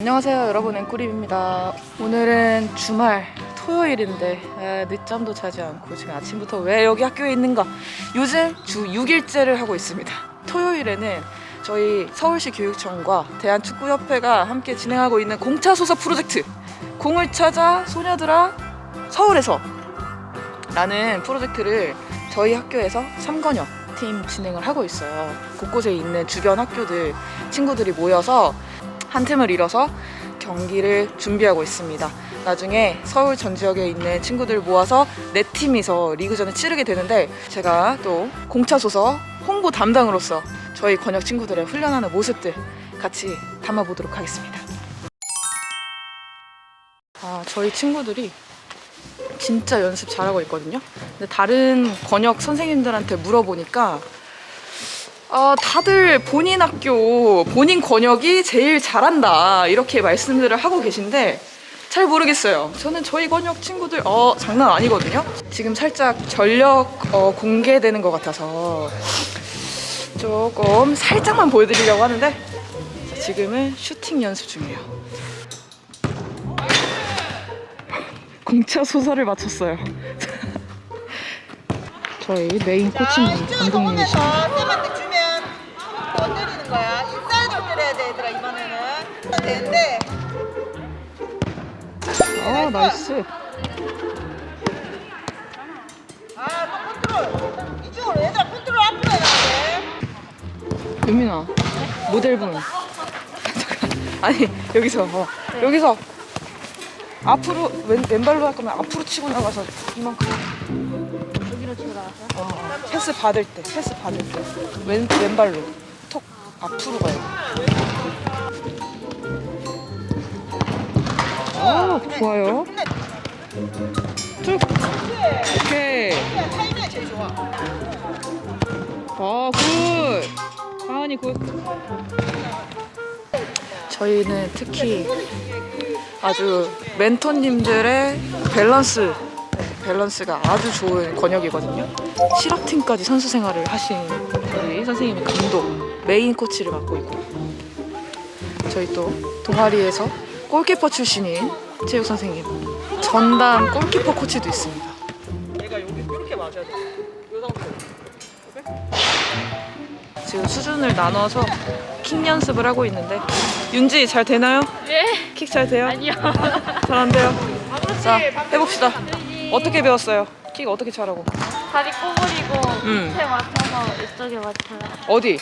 안녕하세요 여러분 앵꾸림입니다. 오늘은 주말 토요일인데 아, 늦잠도 자지 않고 지금 아침부터 왜 여기 학교에 있는가? 요즘 주 6일째를 하고 있습니다. 토요일에는 저희 서울시 교육청과 대한축구협회가 함께 진행하고 있는 공차 소서 프로젝트 공을 찾아 소녀들아 서울에서 라는 프로젝트를 저희 학교에서 삼건여 팀 진행을 하고 있어요. 곳곳에 있는 주변 학교들 친구들이 모여서 한 팀을 이뤄서 경기를 준비하고 있습니다. 나중에 서울 전 지역에 있는 친구들 모아서 네 팀이서 리그전을 치르게 되는데 제가 또 공차소서 홍보 담당으로서 저희 권역 친구들의 훈련하는 모습들 같이 담아보도록 하겠습니다. 아, 저희 친구들이 진짜 연습 잘하고 있거든요. 근데 다른 권역 선생님들한테 물어보니까 아, 다들 본인 학교, 본인 권역이 제일 잘한다. 이렇게 말씀들을 하고 계신데, 잘 모르겠어요. 저는 저희 권역 친구들, 어, 장난 아니거든요? 지금 살짝 전력 어, 공개되는 것 같아서 조금 살짝만 보여드리려고 하는데, 자, 지금은 슈팅 연습 중이에요. 공차 소설을 마쳤어요. 저희 메인 코치님, 감독님이시죠. 건드리는 거야. 인사이드로 때려야 돼, 얘들아, 이번에는. 되는데, 아, 나이스. 아, 또 컨트롤. 이쪽으로, 얘들아, 컨트롤 앞으로 해야 돼. 유민아 모델분 아니 여기서 어, 여기서 앞으로 왼, 왼발로 할 거면 앞으로 치고 나가서 이만큼 여기로 치고 나가서 어, 패스 받을 때 패스 받을 때 왼 왼발로 톡 앞으로 가요 아 좋아요 쭉 오케이 타이밍이 제일 좋아. 아, 굿! 가은이 굿. 저희는 특히 아주 멘토님들의 밸런스, 네, 밸런스가 아주 좋은 권역이거든요. 실업팀까지 선수 생활을 하신 우리 선생님이 감독, 메인 코치를 맡고 있고, 저희 또 동아리에서 골키퍼 출신인 체육 선생님, 전담 골키퍼 코치도 있습니다. 얘가 여기 이렇게 맞아야 돼. 요 상태. 지금 수준을 나눠서 킥 연습을 하고 있는데 윤지 잘 되나요? 예? 킥 잘 돼요? 아니요. 잘 안 돼요? 자 해봅시다 어떻게 배웠어요? 킥 어떻게 차라고? 다리 꼬부리고 음. 밑에 맞춰서 이쪽에 맞춰요. 어디?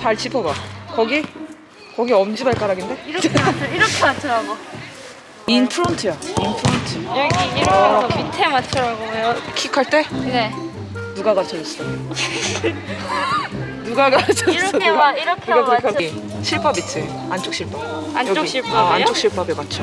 발 짚어봐 거기? 거기 엄지발가락인데? 이렇게 맞춰, 이렇게 맞추라고. 인 프론트야 인 프론트 여기 이렇게 해서 밑에 맞추라고요. 킥할 때? 네. 누가 가르쳐줬어? 누가 가르쳐줬어? 이렇게 누가? 마- 이렇게 누가 맞춰. 그렇게 실밥 있지? 안쪽 실밥 안쪽 여기. 실밥이요? 아, 안쪽 실밥에 맞춰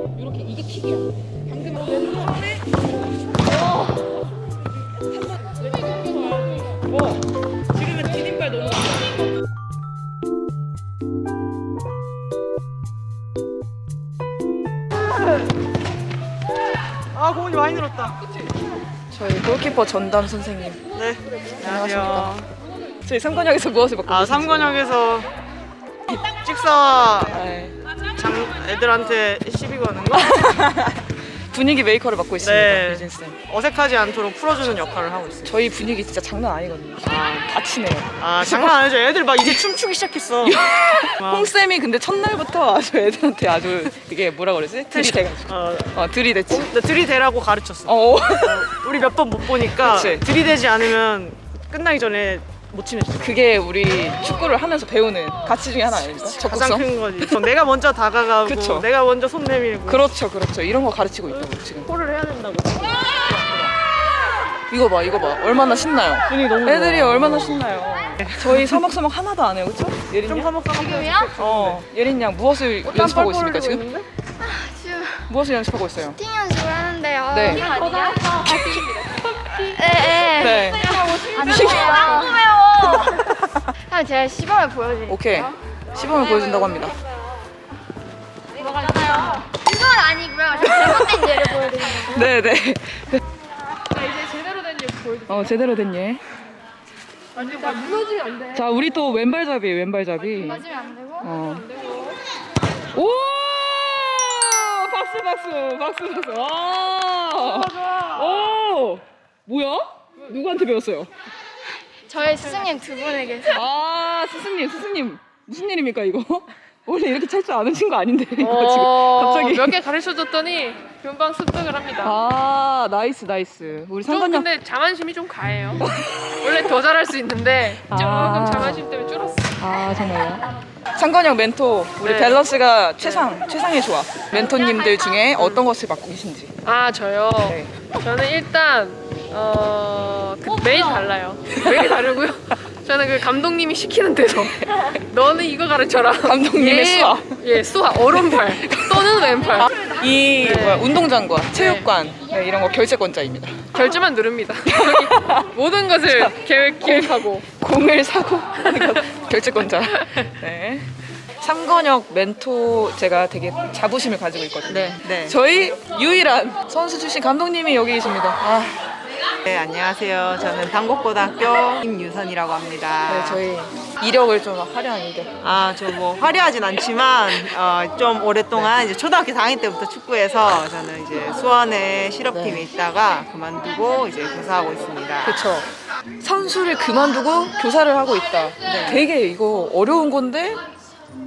이렇게 이게 킥이야 방금 왼손에 한번 왼손 어 디딤발 넘어갔어 아, 공이 많이 늘었다. 저희 골키퍼 전담 선생님 네. 안녕하십니까. 저희 삼관역에서 무엇을 먹고 아 계신지. 삼건역에서 찍사 네. 장 애들한테 시비 거는 거 분위기 메이커를 맡고 있습니다 네. 유진 쌤 어색하지 않도록 풀어주는 역할을 하고 있어요. 저희 분위기 진짜 장난 아니거든요 다치네요 아 장난 아니죠. 애들 막 이제 춤추기 시작했어. 막, 홍쌤이 근데 첫날부터 아주 애들한테 아주 이게 뭐라 그러지? 들이대가지고 어, 어 들이댔지 나 들이대라고 가르쳤어. 어 우리 몇 번 못 보니까 그치. 들이대지 않으면 끝나기 전에 못 친해져. 그게 우리 축구를 하면서 배우는 가치 중에 하나 아닙니까? 가장 적극성? 큰 거지. 어, 내가 먼저 다가가고 그쵸. 내가 먼저 손 내밀고 그렇죠 그렇죠 이런 거 가르치고 있다고 지금 콜을 해야 된다고. 이거 봐 이거 봐 얼마나 신나요 분위기 너무 좋아. 애들이 얼마나 신나요 저희 서먹서먹 하나도 안 해요, 그렇죠? 예린 좀 양? 서먹서먹 지금이요? 어, 예린 양 무엇을 연습하고 있습니까 지금? 지금 무엇을 연습하고 있어요? 팅 연습을 하는데요. 네. 팅 아니야? 네. 네. 궁금해요. 그럼 제가 시범을 보여드릴게요. 오케이. 시범을 보여준다고 합니다. 뭐가 있나요? 시범은 아니고요. 잘못된 예를 거예요. 네, 네. 이제 제대로 된예 보여줄게요. 어, 제대로 된 예. 무너지면 안 돼. 자, 우리 또 왼발잡이, 왼발잡이. 맞으면 안 되고. 어. 오! 박수, 박수, 박수, 박수. 와! 오! 뭐야? 누구한테 배웠어요? 저희 스승님 두 분에게서. 아, 스승님, 스승님. 무슨 일입니까, 이거? 원래 이렇게 찰 줄 아는 친구 아닌데, 이거 어, 지금. 갑자기. 몇 개 가르쳐 줬더니 금방 습득을 합니다. 아, 나이스, 나이스. 우리 좀 상관녀. 근데 자만심이 좀 가해요. 원래 더 잘할 수 있는데 조금 아. 자만심 때문에 줄었어. 아 정말요? 상관형 멘토 우리 네. 밸런스가 최상 최상의 조합 멘토님들 중에 어떤 것을 맡고 계신지 아 저요. 네. 저는 일단 어, 그 매일 달라요. 매일 다르고요. 저는 그 감독님이 시키는 대로 너는 이거 가르쳐라. 감독님의 얘- 수화. 예, 수화 오른팔 또는 왼팔. 이 네. 뭐야, 운동장과 체육관 네, 이런 거 결제권자입니다 결제만 누릅니다. 여기 모든 것을 계획 기획하고 공을 사고 하는 것 결제권자 네. 상관역 멘토 제가 되게 자부심을 가지고 있거든요 네, 네. 저희 유일한 선수 출신 감독님이 여기 계십니다 아, 네, 안녕하세요. 저는 당곡고등학교 임유선이라고 합니다. 네, 저희 이력을 좀 화려한 이력 아, 저 뭐 화려하진 않지만 어, 좀 오랫동안 이제 초등학교 4학년 때부터 축구해서 저는 이제 수원의 실업팀에 네. 있다가 그만두고 이제 교사하고 있습니다. 그쵸. 선수를 그만두고 교사를 하고 있다. 되게 이거 어려운 건데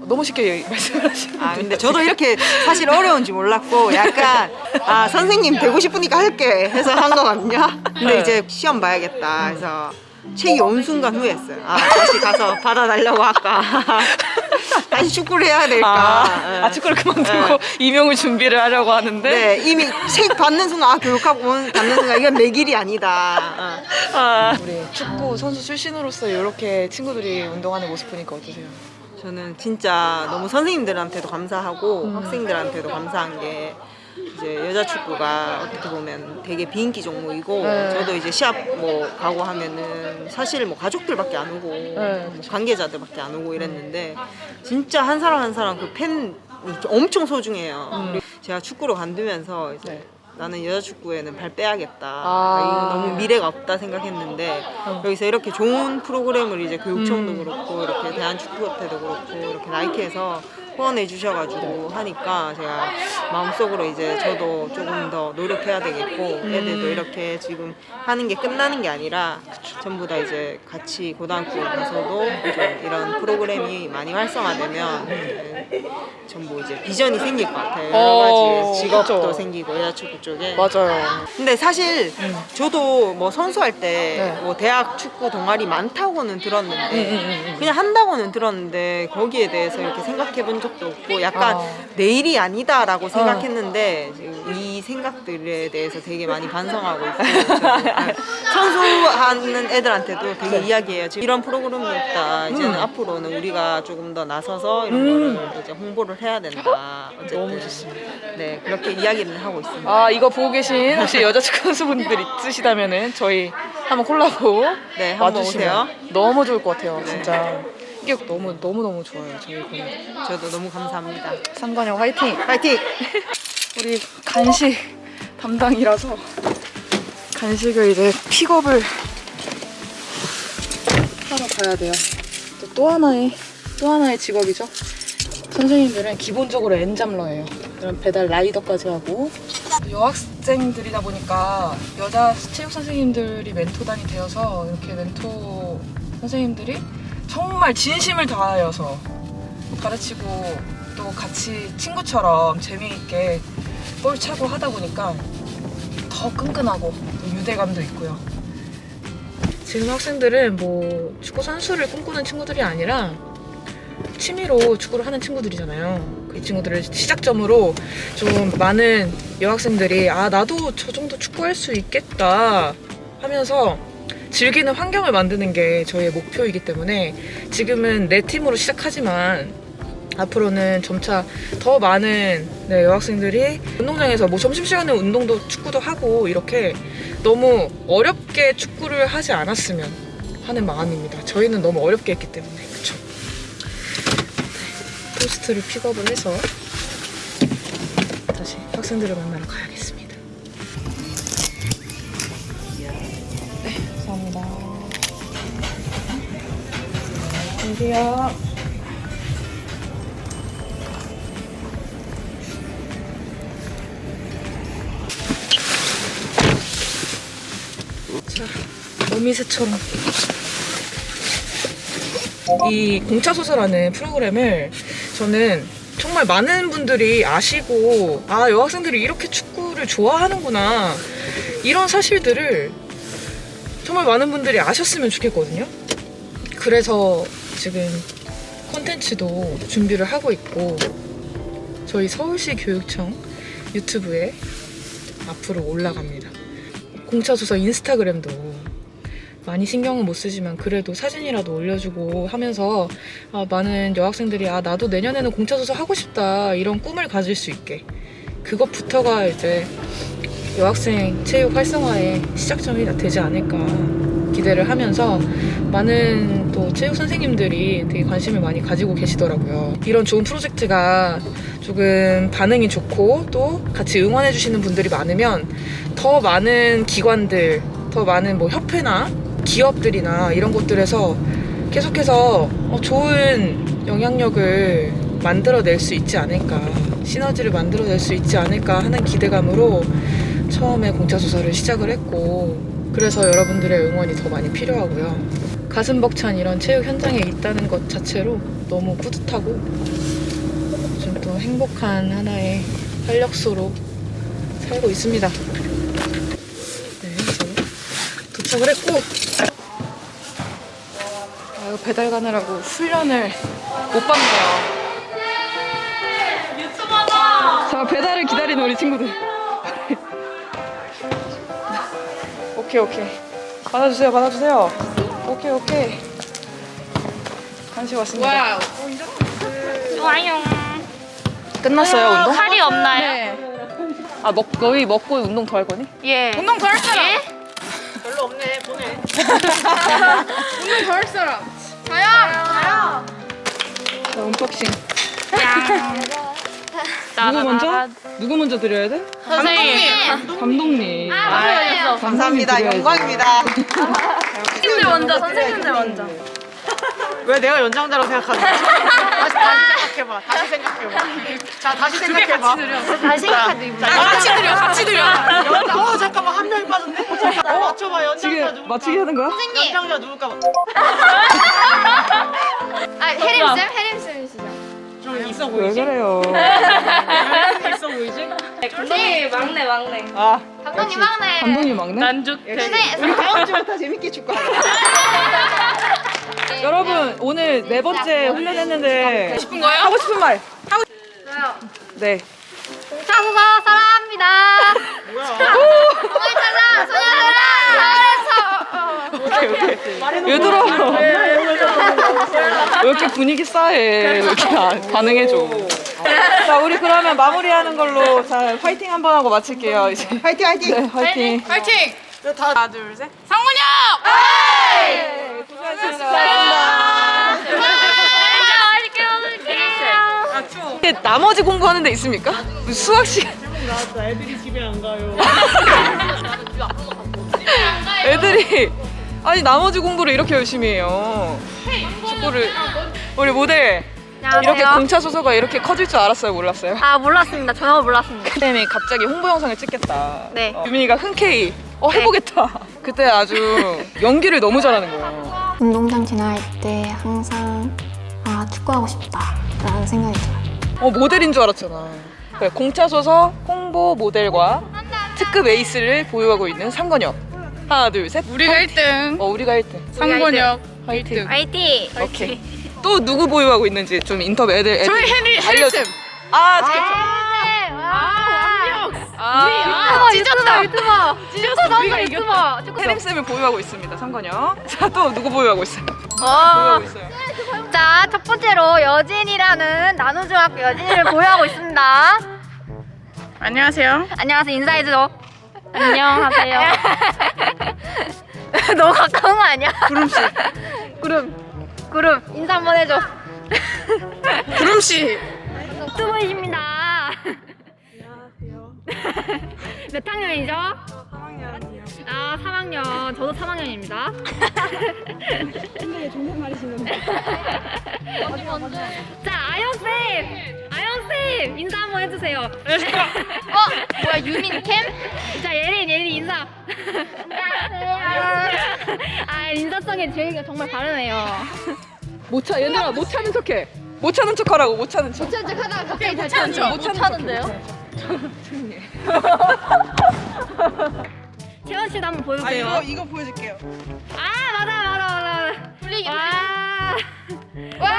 너무 쉽게 말씀을 하시는 아, 근데 저도 이렇게 사실 어려운지 몰랐고 약간 아, 선생님 되고 싶으니까 할게 해서 한 거거든요. 근데 네. 이제 시험 봐야겠다 해서 책이 온 순간 후회했어요. 아, 다시 가서 받아달라고 할까. 다시 축구를 해야 될까. 아, 아 축구를 그만두고 임용을 준비를 하려고 하는데 네, 이미 책 받는 순간 아 교육학 원 받는 순간 이건 내 길이 아니다. 어. 아, 우리 축구 선수 출신으로서 이렇게 친구들이 운동하는 모습 보니까 어떠세요? 저는 진짜 너무 선생님들한테도 감사하고 음. 학생들한테도 감사한 게 이제 여자 축구가 어떻게 보면 되게 비인기 종목이고 네. 저도 이제 시합 뭐 가고 하면은 사실 뭐 가족들밖에 안 오고 네. 뭐 관계자들밖에 안 오고 이랬는데 진짜 한 사람 한 사람 그 팬이 엄청 소중해요. 그리고 제가 축구를 관두면서 이제 음. 네. 나는 여자 축구에는 발 빼야겠다. 아. 이거 너무 미래가 없다 생각했는데 여기서 이렇게 좋은 프로그램을 이제 교육청도 음. 그렇고 이렇게 대한축구협회도 그렇고 이렇게 나이키에서 후원해 주셔가지고 하니까 제가 마음속으로 이제 저도 조금 더 노력해야 되겠고 음. 애들도 이렇게 지금 하는 게 끝나는 게 아니라 전부 다 이제 같이 고등학교 가서도 좀 이런 프로그램이 많이 활성화되면 이제 전부 이제 비전이 생길 것 같아요. 여러 어, 가지 직업도 그쵸. 생기고 여자축구 쪽에. 맞아요. 근데 사실 음. 저도 뭐 선수할 때 네. 뭐 대학 축구 동아리 많다고는 들었는데 음, 음, 음, 음. 그냥 한다고는 들었는데 거기에 대해서 이렇게 생각해 본 적도 없고 약간 아. 내 일이 아니다라고 생각했는데 지금 이 생각들에 대해서 되게 많이 반성하고 저도, 네. 선수하는 애들한테도 되게 이야기해요. 지금 이런 프로그램이 있다. 이제는 네. 음. 앞으로는 우리가 조금 더 나서서 이런 음. 거를 이제 홍보를 해야 된다. 어쨌든 너무 좋습니다. 네 그렇게 이야기를 하고 있습니다. 아 이거 보고 계신 혹시 여자 축구 선수분들 있으시다면은 저희 한번 콜라보 네, 한번 와주시면 너무 좋을 것 같아요. 네. 진짜 이게 너무 너무 너무 좋아요. 저희 보면 저도 너무 감사합니다. 삼관영 화이팅! 파이팅! 우리 간식 담당이라서 간식을 이제 픽업을 하러 가야 돼요. 또, 또 하나의 또 하나의 직업이죠. 선생님들은 기본적으로 엔잡러예요. 그럼 배달 라이더까지 하고 여학생들이다 보니까 여자 체육 선생님들이 멘토단이 되어서 이렇게 멘토 선생님들이 정말 진심을 다하여서 가르치고 또 같이 친구처럼 재미있게 볼 차고 하다 보니까 더 끈끈하고 또 유대감도 있고요. 지금 학생들은 뭐 축구 선수를 꿈꾸는 친구들이 아니라 취미로 축구를 하는 친구들이잖아요. 그 친구들을 시작점으로 좀 많은 여학생들이 아 나도 저 정도 축구할 수 있겠다 하면서 즐기는 환경을 만드는 게 저희의 목표이기 때문에 지금은 네 팀으로 시작하지만 앞으로는 점차 더 많은 네, 여학생들이 운동장에서 뭐 점심시간에 운동도 축구도 하고 이렇게 너무 어렵게 축구를 하지 않았으면 하는 마음입니다. 저희는 너무 어렵게 했기 때문에 그쵸? 네, 포스트를 픽업을 해서 다시 학생들을 만나러 가야겠습니 안녕하세요. 자, 어미새처럼 이 공차소설하는 프로그램을 저는 정말 많은 분들이 아시고 아 여학생들이 이렇게 축구를 좋아하는구나 이런 사실들을 정말 많은 분들이 아셨으면 좋겠거든요. 그래서 지금 콘텐츠도 준비를 하고 있고 저희 서울시 교육청 유튜브에 앞으로 올라갑니다. 공차소설 인스타그램도 많이 신경은 못 쓰지만 그래도 사진이라도 올려주고 하면서 아, 많은 여학생들이 아 나도 내년에는 공차소설 하고 싶다 이런 꿈을 가질 수 있게 그것부터가 이제 여학생 체육 활성화의 시작점이 되지 않을까 기대를 하면서 많은 또 체육 선생님들이 되게 관심을 많이 가지고 계시더라고요. 이런 좋은 프로젝트가 조금 반응이 좋고 또 같이 응원해 주시는 분들이 많으면 더 많은 기관들, 더 많은 뭐 협회나 기업들이나 이런 곳들에서 계속해서 어, 좋은 영향력을 만들어낼 수 있지 않을까, 시너지를 만들어낼 수 있지 않을까 하는 기대감으로 처음에 공차 소설을 시작을 했고 그래서 여러분들의 응원이 더 많이 필요하고요. 가슴 벅찬 이런 체육 현장에 있다는 것 자체로 너무 뿌듯하고 좀 또 행복한 하나의 활력소로 살고 있습니다. 네, 도착을 했고 아, 이거 배달 가느라고 훈련을 못 받네요. 유튜버다. 자 배달을 기다리는 우리 친구들. 오케이 오케이 받아주세요 받아주세요. 오케이 오케이. 간식 왔습니다. 좋아요. 끝났어요 운동? 칼이 없나요? 네. 아 먹, 너희 먹고 운동 더 할 거니? 예. 운동 더할 사람. 예? 별로 없네 보내 저요. 저요. 자, 언박싱. 야. 누구 먼저? 누구 먼저 드려야 돼? 선생님. 감독님. 아, 맞아요. 감사합니다. 드려야지. 영광입니다. 선생님들 먼저. 선생님들 먼저. 왜 내가 연장자라고 생각하는 거지? 다시, 다시 생각해봐 다시 생각해봐 자 다시 생각해봐 잘 생각하지. 자, 같이 드려 같이 드려 연장 어 잠깐만 한 명이 빠졌네 잠깐 맞춰봐 연장자 지금 누굴까 맞추기 하는 거야? 연장자 누굴까 아, 혜림 쌤, 혜림 쌤이시죠? 좀 있어 왜 보이지? 그래요? 있어 보이지? 감독님 막내 막내. 아, 감독님 막내. 감독님 막내? 선생님. 우리 다음 주부터 재밌게 축구. 여러분, 오늘 네 번째 훈련했는데. 싶은 거요? 하고 싶은 말. 저요. 네. 공차소서 사랑합니다. 뭐야 오늘 찾아 소녀들아. 오케이, 오케이. 얘들아. 왜 이렇게 분위기 싸해? 왜 이렇게 안- 반응해줘. 자, 우리 그러면 마무리하는 걸로 자, 화이팅 한번 하고 마칠게요. 이제. 화이팅 화이팅. 네, 화이팅. 다 하나 둘셋 이게 나머지 공부하는 데 있습니까? 무슨 수학 시간. 나왔다 애들이 집에 안 가요 애들이 아니 나머지 공부를 이렇게 열심히 해요. 축구를 우리 모델 이렇게 공차 소서가 이렇게 커질 줄 알았어요, 몰랐어요? 아 몰랐습니다. 전혀 몰랐습니다. 쌤이 갑자기 홍보 영상을 찍겠다. 네. 어, 유민이가 흔쾌히 어 해보겠다. 그때 아주 연기를 너무 잘하는 거예요. 운동장 지나갈 때 항상 아 축구하고 싶다라는 생각이 들어요. 어 모델인 줄 알았잖아. 그래, 공차 소서 홍보 모델과 특급 에이스를 보유하고 있는 상건혁. 하나 둘 셋. 우리가 1등, 어 우리가 1등. 상권역 화이팅. 화이팅. 오케이. 또 누구 보유하고 있는지 좀 인터뷰 애들 애들 저희 혜리 알려줘. 혜리쌤. 아, 잘. 아, 아, 아, 찢었다. 유튜버. 찢었어. 우리가 이겼다. 혜림 쌤을 보유하고 있습니다. 상관요. 자, 또 누구 보유하고 있어요? 어, 보유하고 있어요. 자, 첫 번째로 여진이라는 나노중학교 여진이를 보유하고 있습니다. 안녕하세요. 안녕하세요. 인사해줘. 안녕하세요. 너무 가까운 거 아니야? 구름씨. 구름. 구름. 인사 한번 해줘. 구름씨. 유튜버이십니다. 안녕하세요. 몇 학년이죠? 3학년이요. 아, 3학년. 저도 3학년입니다. 근데 존댓말이시는데. 자, 아영쌤! 아영쌤! 인사 한번 해주세요. 어? 뭐야, 유민 캠? 자, 예린, 예린 인사. 안녕하세요. 아, 인사성에 저희가 정말 다르네요. 못 차, 얘들아, 못 차는 척해. 못 차는 척 하라고, 못 차는 척. 진짜 하다가 갑자기 잘 차는 척, 못 차는데요? 채원 씨도 한번 아 보여주세요. 이거 이거 보여줄게요. 아 맞아 맞아 맞아 맞아 분리기 와. 와.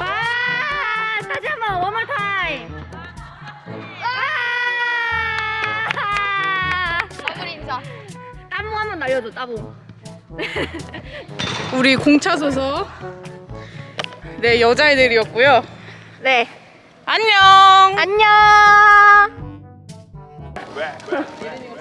와. 다시 한번 one more time. 와. 더블 인사. 따봉 한번 날려줘 따봉. 우리 공차 소서. 네, 여자애들이었고요. 네. 안녕! 안녕.